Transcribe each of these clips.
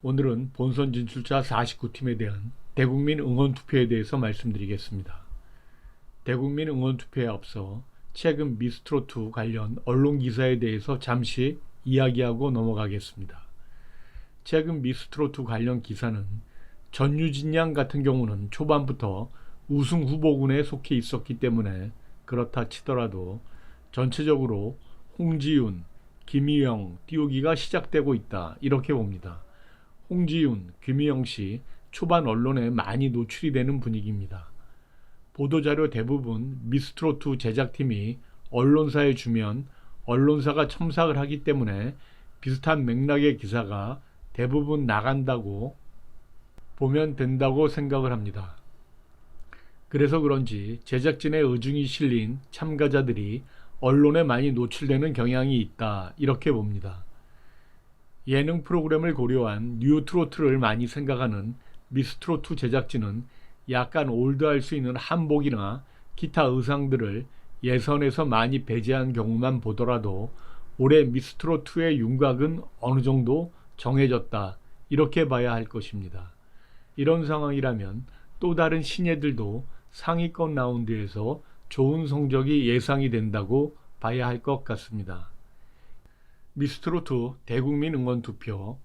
오늘은 본선 진출자 49팀에 대한 대국민 응원 투표에 대해서 말씀드리겠습니다. 대국민 응원 투표에 앞서 최근 미스트롯2 관련 언론 기사에 대해서 잠시 이야기하고 넘어가겠습니다. 최근 미스트롯2 관련 기사는 전유진 양 같은 경우는 초반부터 우승 후보군에 속해 있었기 때문에 그렇다 치더라도 전체적으로 홍지윤, 김희영 띄우기가 시작되고 있다 이렇게 봅니다. 홍지윤, 김희영 씨 초반 언론에 많이 노출이 되는 분위기입니다. 보도자료 대부분 미스트롯2 제작팀이 언론사에 주면 언론사가 첨삭을 하기 때문에 비슷한 맥락의 기사가 대부분 나간다고 보면 된다고 생각을 합니다. 그래서 그런지 제작진의 의중이 실린 참가자들이 언론에 많이 노출되는 경향이 있다 이렇게 봅니다. 예능 프로그램을 고려한 뉴트로트를 많이 생각하는 미스트로트 제작진은 약간 올드할 수 있는 한복이나 기타 의상들을 예선에서 많이 배제한 경우만 보더라도 올해 미스트로트의 윤곽은 어느 정도 정해졌다 이렇게 봐야 할 것입니다. 이런 상황이라면 또 다른 신예들도 상위권 라운드에서 좋은 성적이 예상이 된다고 봐야 할 것 같습니다. 미스트로트 대국민 응원 투표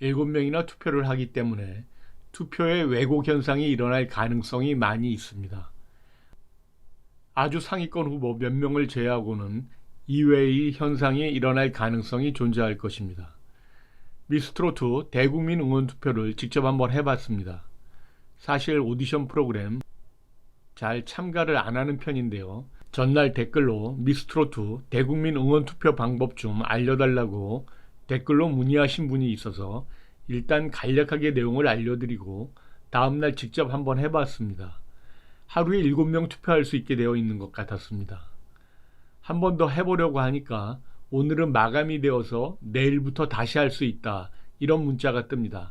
7명이나 투표를 하기 때문에 투표에 왜곡 현상이 일어날 가능성이 많이 있습니다. 아주 상위권 후보 몇 명을 제외하고는 이외의 현상이 일어날 가능성이 존재할 것입니다. 미스트로트 대국민 응원 투표를 직접 한번 해봤습니다. 사실 오디션 프로그램 잘 참가를 안 하는 편인데요. 전날 댓글로 미스트로트 대국민 응원 투표 방법 좀 알려달라고 댓글로 문의하신 분이 있어서 일단 간략하게 내용을 알려드리고 다음날 직접 한번 해봤습니다. 하루에 7명 투표할 수 있게 되어 있는 것 같았습니다. 한 번 더 해보려고 하니까 오늘은 마감이 되어서 내일부터 다시 할 수 있다. 이런 문자가 뜹니다.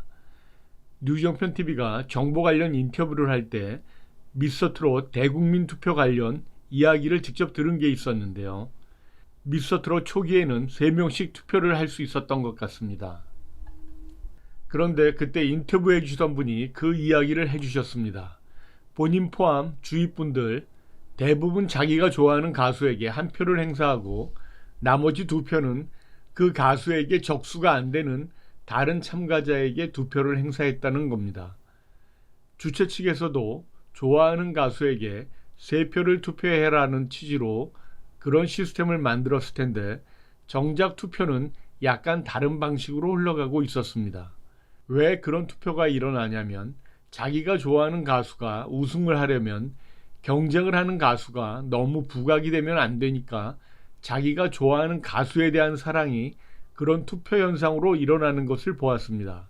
뉴정편 TV가 정보 관련 인터뷰를 할 때 미스터트롯 대국민 투표 관련 이야기를 직접 들은 게 있었는데요. 미스터트롯 초기에는 3명씩 투표를 할 수 있었던 것 같습니다. 그런데 그때 인터뷰해 주던 분이 그 이야기를 해 주셨습니다. 본인 포함 주위 분들 대부분 자기가 좋아하는 가수에게 한 표를 행사하고 나머지 두 표는 그 가수에게 적수가 안 되는 다른 참가자에게 두 표를 행사했다는 겁니다. 주최 측에서도 좋아하는 가수에게 세 표를 투표해라는 취지로 그런 시스템을 만들었을 텐데 정작 투표는 약간 다른 방식으로 흘러가고 있었습니다. 왜 그런 투표가 일어나냐면 자기가 좋아하는 가수가 우승을 하려면 경쟁을 하는 가수가 너무 부각이 되면 안 되니까 자기가 좋아하는 가수에 대한 사랑이 그런 투표 현상으로 일어나는 것을 보았습니다.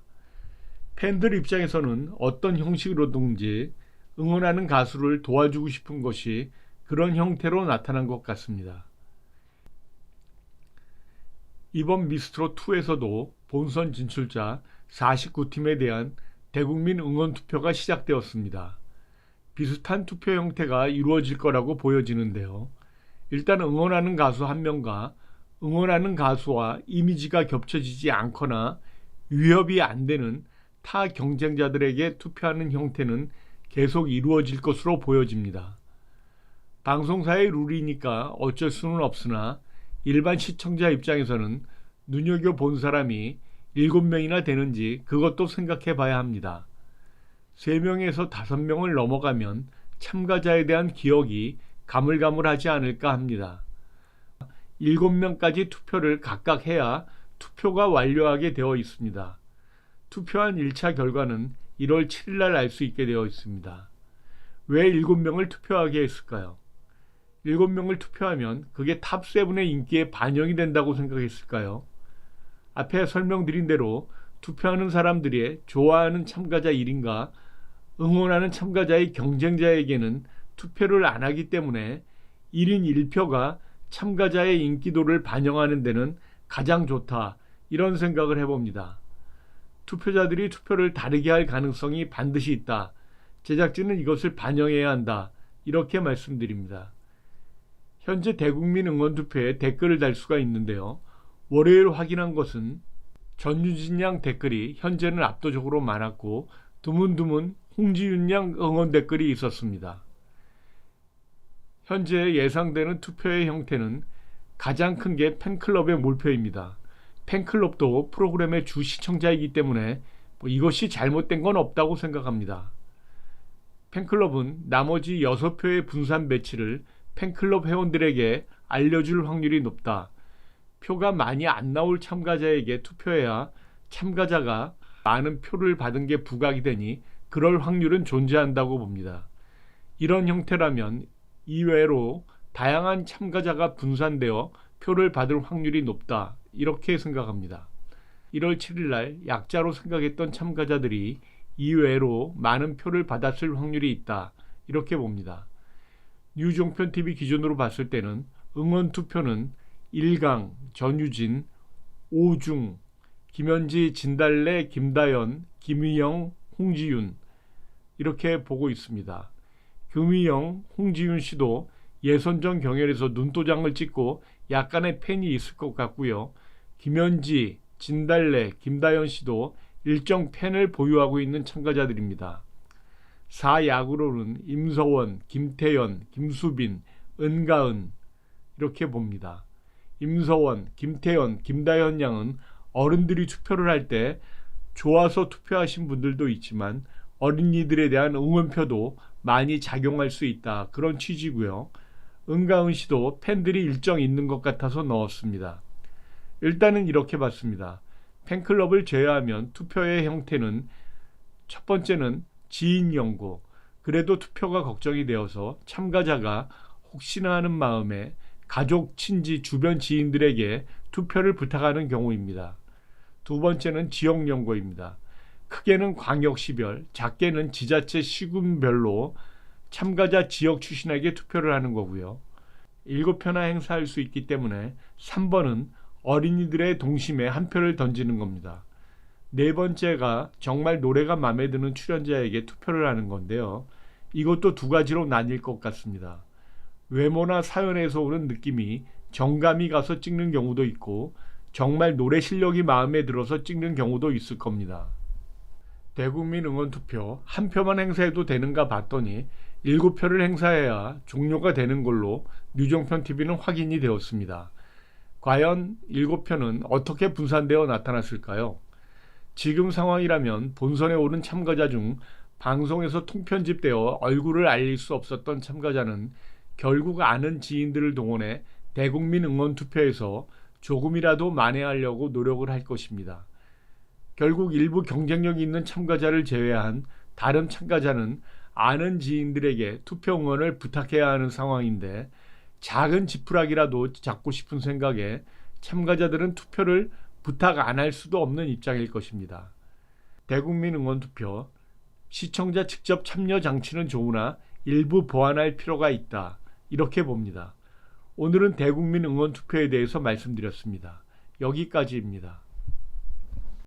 팬들 입장에서는 어떤 형식으로든지 응원하는 가수를 도와주고 싶은 것이 그런 형태로 나타난 것 같습니다. 이번 미스트롯 2에서도 본선 진출자 49팀에 대한 대국민 응원 투표가 시작되었습니다. 비슷한 투표 형태가 이루어질 거라고 보여지는데요. 일단 응원하는 가수 한 명과 응원하는 가수와 이미지가 겹쳐지지 않거나 위협이 안 되는 타 경쟁자들에게 투표하는 형태는 계속 이루어질 것으로 보여집니다. 방송사의 룰이니까 어쩔 수는 없으나 일반 시청자 입장에서는 눈여겨 본 사람이 7명이나 되는지 그것도 생각해 봐야 합니다. 3명에서 5명을 넘어가면 참가자에 대한 기억이 가물가물하지 않을까 합니다. 7명까지 투표를 각각 해야 투표가 완료하게 되어 있습니다. 투표한 1차 결과는 1월 7일 날 알 수 있게 되어 있습니다. 왜 7명을 투표하게 했을까요? 7명을 투표하면 그게 탑7의 인기에 반영이 된다고 생각했을까요? 앞에 설명드린 대로 투표하는 사람들이 좋아하는 참가자 1인가 응원하는 참가자의 경쟁자에게는 투표를 안 하기 때문에 1인 1표가 참가자의 인기도를 반영하는 데는 가장 좋다. 이런 생각을 해봅니다. 투표자들이 투표를 다르게 할 가능성이 반드시 있다. 제작진은 이것을 반영해야 한다. 이렇게 말씀드립니다. 현재 대국민 응원 투표에 댓글을 달 수가 있는데요. 월요일 확인한 것은 전유진 양 댓글이 현재는 압도적으로 많았고 드문드문 홍지윤 양 응원 댓글이 있었습니다. 현재 예상되는 투표의 형태는 가장 큰 게 팬클럽의 몰표입니다. 팬클럽도 프로그램의 주 시청자이기 때문에 뭐 이것이 잘못된 건 없다고 생각합니다. 팬클럽은 나머지 6표의 분산 배치를 팬클럽 회원들에게 알려줄 확률이 높다. 표가 많이 안 나올 참가자에게 투표해야 참가자가 많은 표를 받은 게 부각이 되니 그럴 확률은 존재한다고 봅니다. 이런 형태라면 이외로 다양한 참가자가 분산되어 표를 받을 확률이 높다. 이렇게 생각합니다. 1월 7일 날 약자로 생각했던 참가자들이 이외로 많은 표를 받았을 확률이 있다. 이렇게 봅니다. 뉴종편 TV 기준으로 봤을 때는 응원 투표는 1강, 전유진, 오중, 김현지, 진달래, 김다연, 김희영, 홍지윤 이렇게 보고 있습니다. 금희영, 홍지윤 씨도 예선전 경연에서 눈도장을 찍고 약간의 팬이 있을 것 같고요. 김현지, 진달래, 김다연 씨도 일정 팬을 보유하고 있는 참가자들입니다. 4야구로는 임서원, 김태연, 김수빈, 은가은 이렇게 봅니다. 임서원, 김태연, 김다연 양은 어른들이 투표를 할 때 좋아서 투표하신 분들도 있지만 어린이들에 대한 응원표도 많이 작용할 수 있다. 그런 취지고요. 은가은 씨도 팬들이 일정 있는 것 같아서 넣었습니다. 일단은 이렇게 봤습니다. 팬클럽을 제외하면 투표의 형태는 첫 번째는 지인 연구. 그래도 투표가 걱정이 되어서 참가자가 혹시나 하는 마음에 가족, 친지, 주변 지인들에게 투표를 부탁하는 경우입니다. 두 번째는 지역 연구입니다. 크게는 광역시별, 작게는 지자체 시군별로 참가자 지역 출신에게 투표를 하는 거고요. 일곱 표나 행사할 수 있기 때문에 3번은 어린이들의 동심에 한 표를 던지는 겁니다. 네 번째가 정말 노래가 마음에 드는 출연자에게 투표를 하는 건데요. 이것도 두 가지로 나뉠 것 같습니다. 외모나 사연에서 오는 느낌이 정감이 가서 찍는 경우도 있고 정말 노래 실력이 마음에 들어서 찍는 경우도 있을 겁니다. 대국민 응원 투표 한 표만 행사해도 되는가 봤더니 일곱 표를 행사해야 종료가 되는 걸로 뉴종편 TV는 확인이 되었습니다. 과연 일곱 표는 어떻게 분산되어 나타났을까요? 지금 상황이라면 본선에 오른 참가자 중 방송에서 통편집되어 얼굴을 알릴 수 없었던 참가자는 결국 아는 지인들을 동원해 대국민 응원 투표에서 조금이라도 만회하려고 노력을 할 것입니다. 결국 일부 경쟁력 있는 참가자를 제외한 다른 참가자는 아는 지인들에게 투표 응원을 부탁해야 하는 상황인데 작은 지푸라기라도 잡고 싶은 생각에 참가자들은 투표를 부탁 안 할 수도 없는 입장일 것입니다. 대국민 응원 투표 시청자 직접 참여 장치는 좋으나 일부 보완할 필요가 있다. 이렇게 봅니다. 오늘은 대국민 응원 투표에 대해서 말씀드렸습니다. 여기까지입니다.